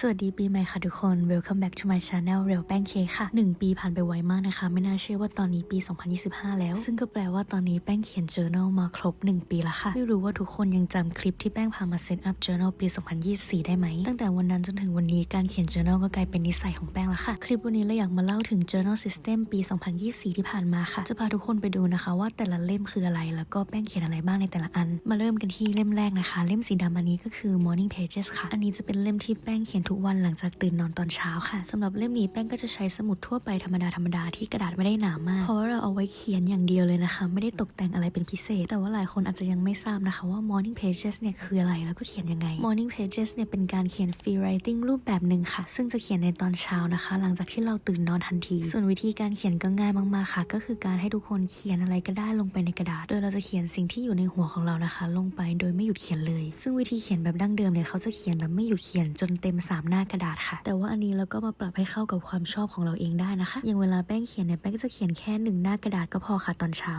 สวัสดีปีใหม่ค่ะทุกคน Welcome back to my channel เรียวแป้งเค้กค่ะ 1 ปีผ่านไปไวมากนะคะ ไม่น่าเชื่อว่าตอนนี้ปี 2025 แล้ว ซึ่งก็แปลว่าตอนนี้แป้งเขียน journal มาครบ 1 ปีแล้วค่ะ ไม่รู้ว่าทุกคนยังจำคลิปที่แป้งพามาเซตอัพ journal ปี 2024 ได้ไหม ตั้งแต่วันนั้นจนถึงวันนี้การเขียน journal ก็กลายเป็นนิสัยของแป้งแล้วค่ะ คลิปวันนี้เราอยากมาเล่าถึง journal system ปี 2024 ที่ผ่านมาค่ะ จะพาทุกคนไปดูนะคะว่าแต่ละเล่มคืออะไร แล้วก็แป้งเขียนอะไรบ้างในแต่ละอัน มาเริ่มกันที่เล่มแรกนะคะ เล่มสีดำอันนี้ก็คือ morning pages ค่ะ อันนี้จะเป็นเล่มที่แป้งเขียนทุกวันหลังจากตื่นนอนตอนเช้าค่ะสำหรับเล่มนี้แป้งก็จะใช้สมุดทั่วไปธรรมดาธรรมดาที่กระดาษไม่ได้หนามาก เพราะว่าเราเอาไว้เขียนอย่างเดียวเลยนะคะ ไม่ได้ตกแต่งอะไรเป็นพิเศษ แต่ว่าหลายคนอาจจะยังไม่ทราบนะคะว่า morning pages เนี่ยคืออะไรแล้วก็เขียนยังไง morning pages เนี่ยเป็นการเขียน free writing รูปแบบหนึ่งค่ะ ซึ่งจะเขียนในตอนเช้านะคะ หลังจากที่เราตื่นนอนทันที ส่วนวิธีการเขียนก็ง่ายมากๆค่ะ ก็คือการให้ทุกคนเขียนอะไรก็ได้ลงไปในกระดาษ โดยเราจะเขียนสิ่งที่อยู่ในหัวของเรานะคะ ลงไปโดยไม่หยุดเขียนเลย ซึ่งวิธีเขียนแบบดั้งเดิมเนี่ยเขาจะเขียนแบบไม่หยุดเขียนจนเต็มสามหน้ากระดาษค่ะ แต่ว่าอันนี้เราก็มาปรับให้เข้ากับความชอบของเราเองได้นะคะอย่างเวลาแป้งเขียนเนี่ยแป้งก็จะเขียนแค่หนึ่งหน้ากระดาษก็พอค่ะตอนเช้า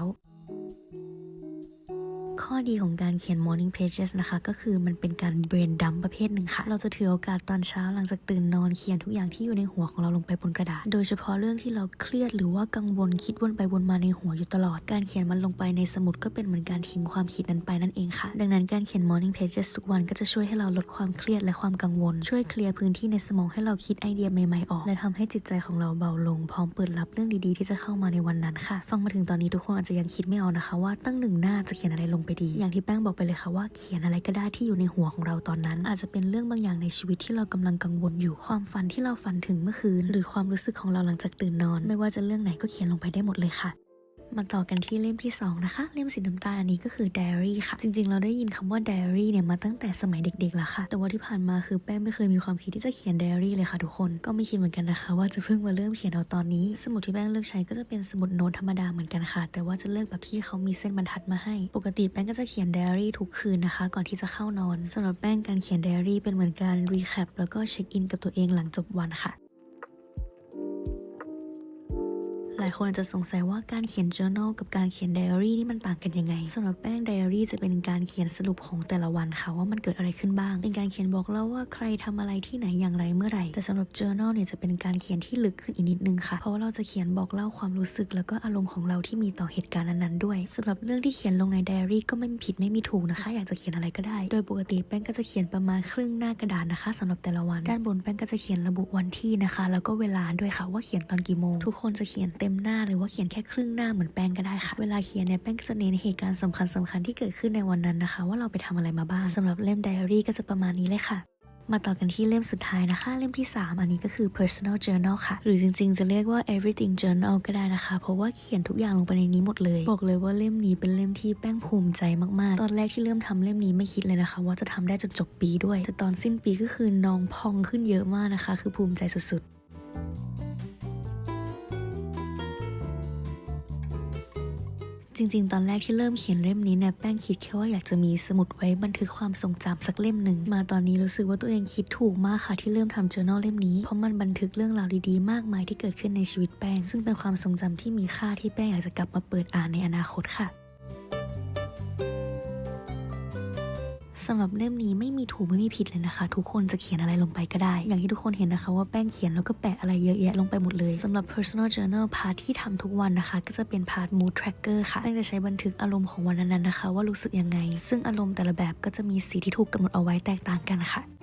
ข้อดีของการเขียน morning pages นะคะ ก็คือมันเป็นการ brain dump ประเภทหนึ่งค่ะ เราจะถือโอกาสตอนเช้าหลังจากตื่นนอนเขียนทุกอย่างที่อยู่ในหัวของเราลงไปบนกระดาษ โดยเฉพาะเรื่องที่เราเครียดหรือว่ากังวลคิดวนไปวนมาในหัวอยู่ตลอด การเขียนมันลงไปในสมุดก็เป็นเหมือนการทิ้งความคิดนั้นไปนั่นเองค่ะ ดังนั้นการเขียน morning pages ทุกวันก็จะช่วยให้เราลดความเครียดและความกังวล ช่วยเคลียร์พื้นที่ในสมองให้เราคิดไอเดียใหม่ๆออก และทำให้จิตใจของเราเบาลงพร้อมเปิดรับเรื่องดีๆ ที่จะเข้ามาในวันนั้นค่ะ ฟังมาถึงตอนนี้ทุกคนอาจจะยังคิดไม่ออกนะคะ ว่าตั้งหนึ่งหน้าจะเขียนอะไรลงไปดี อย่างที่แป้งบอกไปเลยค่ะว่าเขียนอะไรก็ได้ที่อยู่ในหัวของเราตอนนั้น อาจจะเป็นเรื่องบางอย่างในชีวิตที่เรากำลังกังวลอยู่ความฝันที่เราฝันถึงเมื่อคืน หรือความรู้สึกของเราหลังจากตื่นนอน ไม่ว่าจะเรื่องไหนก็เขียนลงไปได้หมดเลยค่ะ มาต่อกันที่เล่มที่ 2 นะคะ เล่มสีน้ำตาลอันนี้ก็คือไดอารี่ค่ะ จริงๆ เราได้ยินคำว่าไดอารี่เนี่ยมาตั้งแต่สมัยเด็กๆแล้วค่ะ แต่ว่าที่ผ่านมาคือแป้งไม่เคยมีความคิดที่จะเขียนไดอารี่เลยค่ะทุกคน ก็ไม่คิดเหมือนกันนะคะ ว่าจะเพิ่งมาเริ่มเขียนเอาตอนนี้ สมุดที่แป้งเลือกใช้ก็จะเป็นสมุดโน้ตธรรมดาเหมือนกันค่ะ แต่ว่าจะเลือกแบบที่เขามีเส้นบรรทัดมาให้ ปกติแป้งก็จะเขียนไดอารี่ทุกคืนนะคะ ก่อนที่จะเข้านอนสำหรับแป้งการเขียนไดอารี่เป็นเหมือนการรีแคปแล้วก็เช็คอินกับตัวเองหลังจบวันค่ะายคนอาจจะสงสัยว่าการเขียน journal กับการเขียน diary นี่มันต่างกันยังไงสำหรับแป้ง diary จะเป็นการเขียนสรุปของแต่ละวันค่ะว่ามันเกิดอะไรขึ้นบ้าง เป็นการเขียนบอกเล่าว่าใครทำอะไรที่ไหนอย่างไรเมื่อไหร่ แต่สำหรับ journal เนี่ยจะเป็นการเขียนที่ลึกขึ้นอีกนิดนึงค่ะ เพราะว่าเราจะเขียนบอกเล่าความรู้สึก แล้วก็อารมณ์ของเราที่มีต่อเหตุการณ์นั้นๆด้วยสำหรับเรื่องที่เขียนลงใน diary ก็ไม่มีผิดไม่มีถูกนะคะ อยากจะเขียนอะไรก็ได้ โดยปกติแป้งก็จะเขียนประมาณครึ่งหน้ากระดาษนะคะสำหรับแต่ละวัน ด้านบนแป้งก็จะเขียนระบุวันที่นะคะ แล้วก็เวลาด้วยค่ะว่าเขียนตอนกี่โมง ทุกคนจะเขียนเต็มหน้าหรือว่าเขียนแค่ครึ่งหน้าเหมือนแป้งก็ได้ค่ะ เวลาเขียนเนี่ยแป้งจะเน้นเหตุการณ์สำคัญสำคัญๆที่เกิดขึ้นในวันนั้นนะคะ ว่าเราไปทำอะไรมาบ้างสำหรับเล่มไดอารี่ก็จะประมาณนี้เลยค่ะมาต่อกันที่เล่มสุดท้ายนะคะ เล่มที่ 3 อันนี้ก็คือ personal journal ค่ะ หรือจริงๆ จะเรียกว่า everything journal ก็ได้นะคะ เพราะว่าเขียนทุกอย่างลงไปในนี้หมดเลย บอกเลยว่าเล่มนี้เป็นเล่มที่แป้งภูมิใจมากๆ ตอนแรกที่เริ่มทำเล่มนี้ไม่คิดเลยนะคะ ว่าจะทำได้จนจบปีด้วย แต่ตอนสิ้นปีก็คือน้องพองขึ้นเยอะมากนะคะ คือภูมิใจสุดๆ จริงๆ ตอนแรกที่เริ่มเขียนเล่มนี้เนี่ยแป้งคิดแค่ว่าอยากจะมีสมุดไว้บันทึกความทรงจำสักเล่มหนึ่งมาตอนนี้รู้สึกว่าตัวเองคิดถูกมากค่ะที่เริ่มทำ journal เล่มนี้เพราะมันบันทึกเรื่องราวดีๆ มากมายที่เกิดขึ้นในชีวิตแป้ง ซึ่งเป็นความทรงจำที่มีค่าที่แป้งอยากจะกลับมาเปิดอ่านในอนาคตค่ะ สำหรับเล่มนี้ไม่มีถูกไม่มีผิดเลยนะคะ ทุกคนจะเขียนอะไรลงไปก็ได้ อย่างที่ทุกคนเห็นนะคะว่าแป้งเขียนแล้วก็แปะอะไรเยอะแยะลงไปหมดเลยสำหรับ personal journal พาร์ทที่ทำทุกวันนะคะ ก็จะเป็นพาร์ท mood tracker ค่ะแป้งจะใช้บันทึกอารมณ์ของวันนั้นๆนะคะ ว่ารู้สึกยังไง ซึ่งอารมณ์แต่ละแบบก็จะมีสีที่ถูกกำหนดเอาไว้แตกต่างกันค่ะ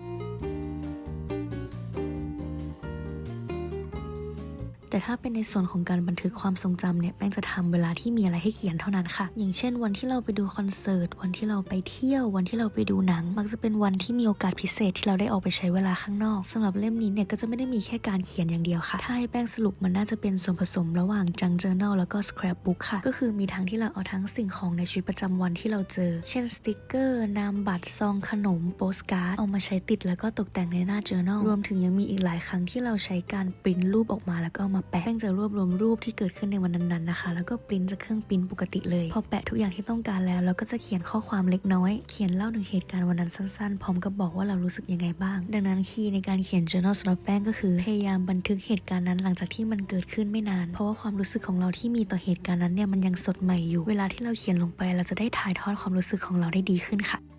แต่ถ้าเป็นในส่วนของการบันทึกความทรงจำเนี่ยแป้งจะทำเวลาที่มีอะไรให้เขียนเท่านั้นค่ะ อย่างเช่น วันที่เราไปดูคอนเสิร์ตวันที่เราไปเที่ยววันที่เราไปดูหนัง มักจะเป็นวันที่มีโอกาสพิเศษที่เราได้ออกไปใช้เวลาข้างนอกสำหรับเล่มนี้เนี่ยก็จะไม่ได้มีแค่การเขียนอย่างเดียวค่ะ ถ้าให้แป้งสรุปมันน่าจะเป็นส่วนผสมระหว่างจัง journal แล้วก็ scrapbook ค่ะ ก็คือมีทั้งที่เราเอาทั้งสิ่งของในชีวิตประจำวันที่เราเจอ เช่นสติกเกอร์นามบัตรซองขนมโปสการ์ดเอามาใช้ติดแล้วก็ตกแต่งในหน้า journal รวมถึงยังมีอีกหลายครั้งที่เราใช้การปริ้นรูปออกมาแล้วก็มาแปะแป้งจะรวบรวมรูปที่เกิดขึ้นในวันนั้นๆนะคะ แล้วก็ปริ้นจากเครื่องปริ้นปกติเลย พอแปะทุกอย่างที่ต้องการแล้ว เราก็จะเขียนข้อความเล็กน้อย เขียนเล่าถึงเหตุการณ์วันนั้นสั้นๆ พร้อมกับบอกว่าเรารู้สึกยังไงบ้าง ดังนั้นคีย์ในการเขียน journal สำหรับแป้งก็คือ พยายามบันทึกเหตุการณ์นั้นหลังจากที่มันเกิดขึ้นไม่นาน เพราะว่าความรู้สึกของเราที่มีต่อเหตุการณ์นั้นเนี่ยมันยังสดใหม่อยู่ เวลาที่เราเขียนลงไป เราจะได้ถ่ายทอดความรู้สึกของเราได้ดีขึ้นค่ะ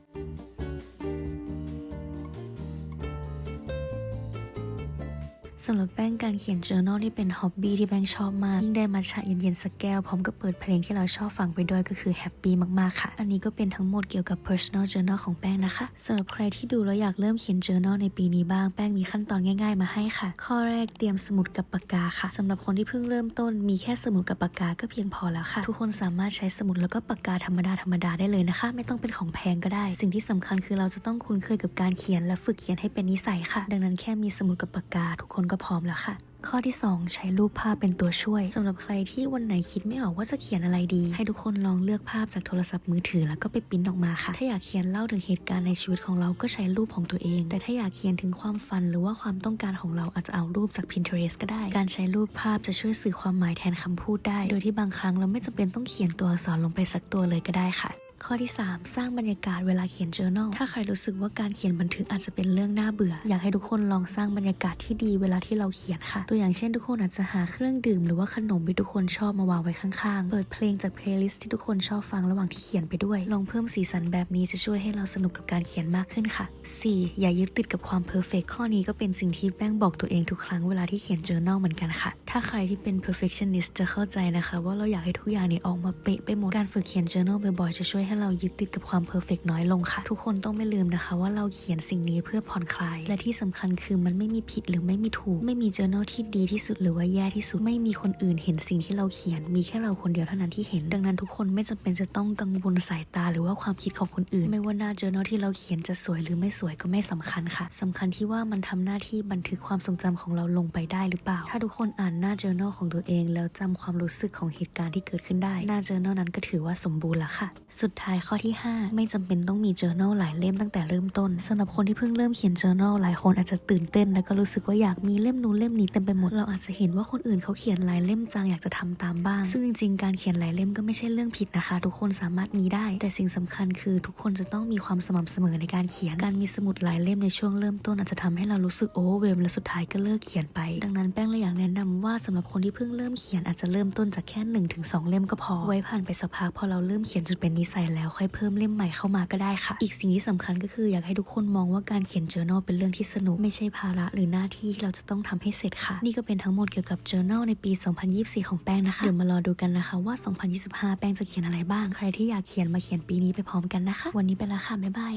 สำหรับแป้งการเขียน journal นี่เป็นฮ็อบบี้ที่แป้งชอบมาก ยิ่งได้มาชาเย็นๆสักแก้ว พร้อมกับเปิดเพลงที่เราชอบฟังไปด้วยก็คือแฮปปี้มากๆค่ะ อันนี้ก็เป็นทั้งหมดเกี่ยวกับ personal journal ของแป้งนะคะสำหรับใครที่ดูแล้วอยากเริ่มเขียน journal ในปีนี้บ้างแป้งมีขั้นตอนง่าย ๆ มาให้ค่ะ ข้อแรกเตรียมสมุดกับปากกาค่ะสำหรับคนที่เพิ่งเริ่มต้นมีแค่สมุดกับปากกาก็เพียงพอแล้วค่ะ ทุกคนสามารถใช้สมุดแล้วก็ปากกาธรรมดาธรรมดาได้เลยนะคะ ไม่ต้องเป็นของแพงก็ได้ สิ่งที่สำคัญคือเราจะต้องคุ้นเคยกับการเขียนและฝึกเขียนให้เป็นนิสัยค่ะ ดังนั้นแค่มีสมุดกับปากกา ทุกคนก็พร้อมแล้วค่ะ ข้อที่ 2 ใช้รูปภาพเป็นตัวช่วยสำหรับใครที่วันไหนคิดไม่ออกว่าจะเขียนอะไรดี ให้ทุกคนลองเลือกภาพจากโทรศัพท์มือถือแล้วก็ไปปริ้นออกมาค่ะ ถ้าอยากเขียนเล่าถึงเหตุการณ์ในชีวิตของเราก็ใช้รูปของตัวเอง แต่ถ้าอยากเขียนถึงความฝันหรือว่าความต้องการของเราอาจจะเอารูปจาก Pinterest ก็ได้ การใช้รูปภาพจะช่วยสื่อความหมายแทนคำพูดได้ โดยที่บางครั้งเราไม่จำเป็นต้องเขียนตัวอักษรลงไปสักตัวเลยก็ได้ค่ะ ข้อที่ 3 สร้างบรรยากาศเวลาเขียน journal ถ้าใครรู้สึกว่าการเขียนบันทึกอาจจะเป็นเรื่องน่าเบื่อ อยากให้ทุกคนลองสร้างบรรยากาศที่ดีเวลาที่เราเขียนค่ะ ตัวอย่างเช่นทุกคนอาจจะหาเครื่องดื่มหรือว่าขนมที่ทุกคนชอบมาวางไว้ข้างๆ เปิดเพลงจากเพลย์ลิสต์ที่ทุกคนชอบฟังระหว่างที่เขียนไปด้วย ลองเพิ่มสีสันแบบนี้จะช่วยให้เราสนุกกับการเขียนมากขึ้นค่ะ 4. อย่ายึดติดกับความเพอร์เฟกข้อนี้ก็เป็นสิ่งที่แป้งบอกตัวเองทุกครั้งเวลาที่เขียน journal เหมือนกันค่ะ ถ้าใครที่เป็น perfectionist จะเข้าใจนะคะ ว่าเราอยากให้ทุกอย่างเนี่ยออกมาเป๊ะไปหมด การฝึกเขียน journal บ่อยๆจะช่วยให้เรายึดติดกับความ perfect น้อยลงค่ะ ทุกคนต้องไม่ลืมนะคะ ว่าเราเขียนสิ่งนี้เพื่อผ่อนคลาย และที่สำคัญคือมันไม่มีผิดหรือไม่มีถูก ไม่มี journal ที่ดีที่สุดหรือว่าแย่ที่สุด ไม่มีคนอื่นเห็นสิ่งที่เราเขียน มีแค่เราคนเดียวเท่านั้นที่เห็น ดังนั้นทุกคนไม่จำเป็นจะต้องกังวลสายตาหรือว่าความคิดของคนอื่น ไม่ว่าหน้า journal ที่เราเขียนจะสวยหรือไม่สวยก็ไม่สำคัญค่ะสำคัญที่ว่ามันทำหน้าที่บันทึกความทรงจำของเราลงไปได้หรือเปล่า ถ้าทุกคนอ่านหน้า journal ของตัวเอง แล้วจำความรู้สึกของเหตุการณ์ที่เกิดขึ้นได้ หน้า journal นั้นก็ถือว่าสมบูรณ์ล้วค่ะ สุดท้ายข้อที่ 5 ไม่จำเป็นต้องมี journal หลายเล่มตั้งแต่เริ่มต้นสำหรับคนที่เพิ่งเริ่มเขียน journal หลายคนอาจจะตื่นเต้น แล้วก็รู้สึกว่าอยากมีเล่มนู้นเล่มนี้เต็มไปหมดเราอาจจะเห็นว่าคนอื่นเขาเขียนหลายเล่มจังอยากจะทำตามบ้าง ซึ่งจริงๆการเขียนหลายเล่มก็ไม่ใช่เรื่องผิดนะคะ ทุกคนสามารถมีได้ แต่สิ่งสำคัญคือทุกคนจะต้องมีความสม่ำเสมอในการเขียนการมีสมุดหลายเล่มในช่วงเริ่มต้นอาจจะทำให้เรารู้สึกโอเวอร์เวมและสุดท้ายก็เลิกเขียนไป ดังนั้นแป้งเลยอยากแนะนำว่าสำหรับคนที่เพิ่งเริ่มเขียนอาจจะเริ่มต้นจากแค่1นถึงสเล่มก็พอ ไว้ผ่านไปสักพักพอเราเริ่มเขียนจนเป็นนิสัยแล้วค่อยเพิ่มเล่มใหม่เข้ามาก็ได้ค่ะ อีกสิ่งที่สำคัญก็คืออยากให้ทุกคนมองว่าการเขียน journal เป็นเรื่องที่สนุกไม่ใช่ภาระหรือหน้าที่ที่เราจะต้องทำให้เสร็จค่ะ นี่ก็เป็นทั้งหมดเกี่ยวกับ journal ในปี 2024 ของแป้งนะคะ เดี๋ยวมารอดูกันนะคะว่า 2025 แป้งจะเขียนอะไรบ้าง ใครที่อยากเขียนมาเขียนปีนี้ไปพร้อมกันนะคะ วันนี้ไปแล้วค่ะบ๊ายบาย